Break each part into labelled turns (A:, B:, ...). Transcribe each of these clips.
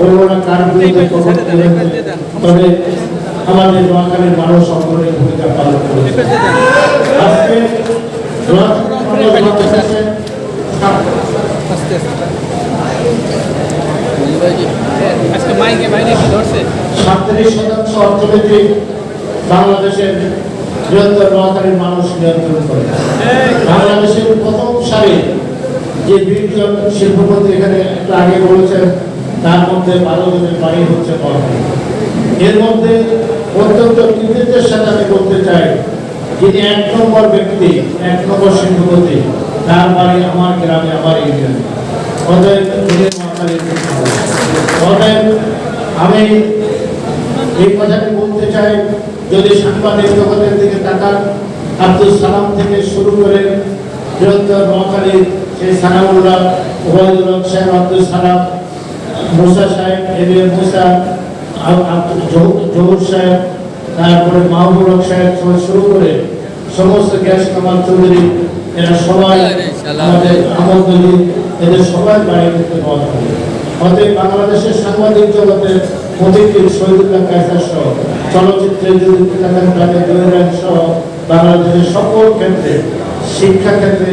A: বলব না কার বিরুদ্ধে। তবে আমাদের নোয়াখালীর মানুষ অগ্রণী ভূমিকা পালন করেছে আজকে সাতত্রিশ শতাংশ অর্থনীতি বাংলাদেশের বৃহত্তর নোয়াখালীর মানুষ নিয়ন্ত্রণ করে। বাংলাদেশের প্রথম সারি যে বিশজন শিল্পপতি এখানে একটু আগে বলেছেন তার মধ্যে বারো জনের বাড়ি হচ্ছে এর মধ্যে অত্যন্ত কৃতিত্বের সাথে আমি বলতে চাই যিনি এক নম্বর ব্যক্তি, এক নম্বর শিল্পপতি, তার বাড়ি আমার গ্রামে, আমার ইউনিয়নে আমি এই কথাটি বলতে চাই, যদি সাংবাদিক জগতের দিকে তাকান, আব্দুল সালাম থেকে শুরু করে বৃহত্তর নোয়াখালী সেই সানাউল্লাহ সাহেব আব্দুল সালাম মুসা সাহেব এম এ মুসা জহুর সাহেব তারপরে মাহবুব হক সাহেব থেকে শুরু করে সমস্ত গ্যাস কামাল চৌধুরী এরা সবাই আমাদের আমদলি এদের সবাই বাড়ি করতে নোয়াখালী অতএব বাংলাদেশের সাংবাদিক জগতের মতিকির শহীদুল্লাহ কায়সার সহ চলচ্চিত্রে যদি থাকেন তাদের জয়রাজ সহ বাংলাদেশের সকল ক্ষেত্রে শিক্ষা ক্ষেত্রে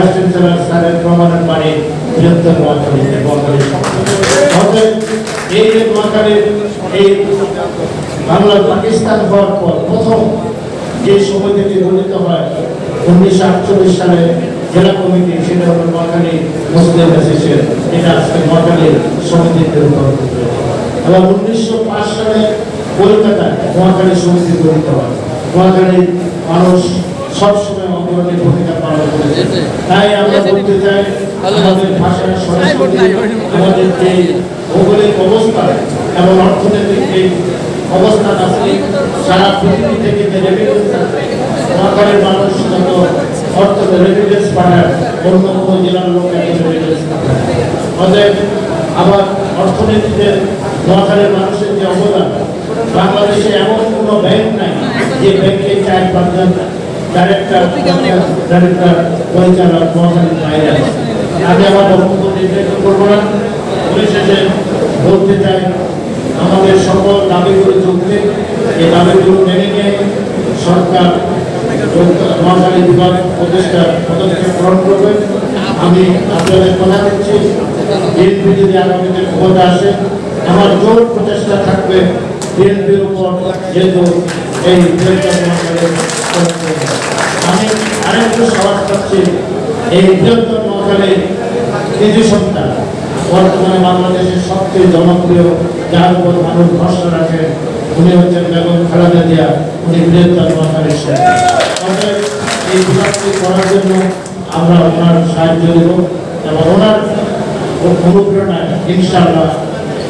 A: ভাইস চ্যান্সেলর সাহেব রহমানের বাড়ি বৃহত্তর নোয়াখালী অতএব এই যে নোয়াখালীর এই বাংলা পাকিস্তান হওয়ার পর প্রথম যে সমিতিটি গঠিত হয় উনিশশো আটচল্লিশ সালে জেলা কমিটি সেটা হলো নোয়াখালী মুসলিম অ্যাসোসিয়েশন এটা আজকে নোয়াখালীর সমিতিতে রূপান্তরিত। এবং উনিশশো পাঁচ সালে কলকাতায় নোয়াখালী সমিতি গঠিত হয় নোয়াখালীর মানুষ সবসময় অগ্রণী ভূমিকা পালন করেছে তাই আমরা বলতে চাই আমাদের ভাষার সংস্কৃতি আমাদের যে ভৌগোলিক অবস্থা এবং অর্থনৈতিক যে অবস্থান আছে সারা পৃথিবী থেকে যে রেমিটেন্স আছে মানুষ যত অর্থ রেমিটেন্স পাঠায় অন্য কোনো জেলার লোক এত রেমিটেন্স পাঠায়। অতএব আবার অর্থনীতিতে নোয়াখালীর মানুষের যে অবদান বাংলাদেশে এমন কোনো ব্যাংক নাই যে ব্যাংকে চার পাঁচজন ডাইরেক্টর ডাইরেক্টর পরিচালক নোয়াখালীর বাইরে আমি আমার বক্তব্য নির্ধারিত করব না। পরিশেষে বলতে চাই আমাদের সকল দাবিগুলো যুক্তি এই দাবিগুলো মেনে নিয়ে সরকার নোয়াখালী বিভাগ প্রতিষ্ঠা পদক্ষেপ গ্রহণ করবে। আমি আপনাদের কথা দিচ্ছি। বিএনপি যদি আগামীতে ক্ষমতা আসে আমার জোর প্রচেষ্টা থাকবে বিএনপির উপর যেহেতু এই আমি আরেকটু সহজ করছি এই বৃহত্তর নোয়াখালীর কৃষি সত্তা বর্তমানে বাংলাদেশের সবচেয়ে জনপ্রিয় যার উপর মানুষ ভরসা রাখে উনি হচ্ছেন বেগম খালেদা জিয়া উনি বৃহত্তর নোয়াখালীর সত্তা এই বিভাগটি করার জন্য আমরা ওনার সাহায্য দেব। এবং ওনার অনুপ্রেরণায় ইনশাআল্লাহ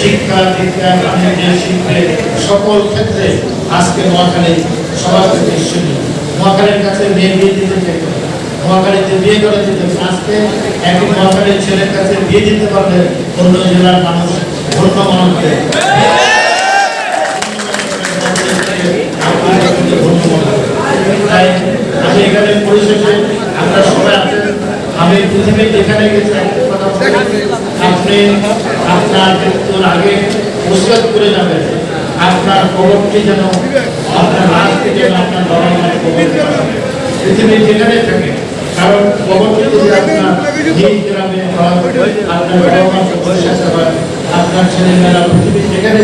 A: শিক্ষা দীক্ষা বাণিজ্য শিল্পে সকল ক্ষেত্রে আজকে নোয়াখালী সবার থেকে ঈশ্বরী নোয়াখালীর কাছে মেয়ে বিয়ে দিতে চাইতো নোয়াখালীতে বিয়ে করে দিতে আজকে একই নোয়াখালীর ছেলের কাছে বিয়ে দিতে পারলে অন্য জেলার মানুষ ধন্য মনে করে আমি এখানে পরিশেষে আমরা সবাই আমি পৃথিবীর যেখানে গেছি আপনি আপনার মৃত্যুর আগে মুসিবত করে যাবেন আপনার কবরটি যেন আপনার যেন আপনার বাবা মায়ের কবর পৃথিবীর যেখানে থাকে, কারণ কবরটি যদি আপনার নিজ গ্রামে হয়, আপনার বাবা আপনার ছেলেমেয়েরা পৃথিবীর যেখানে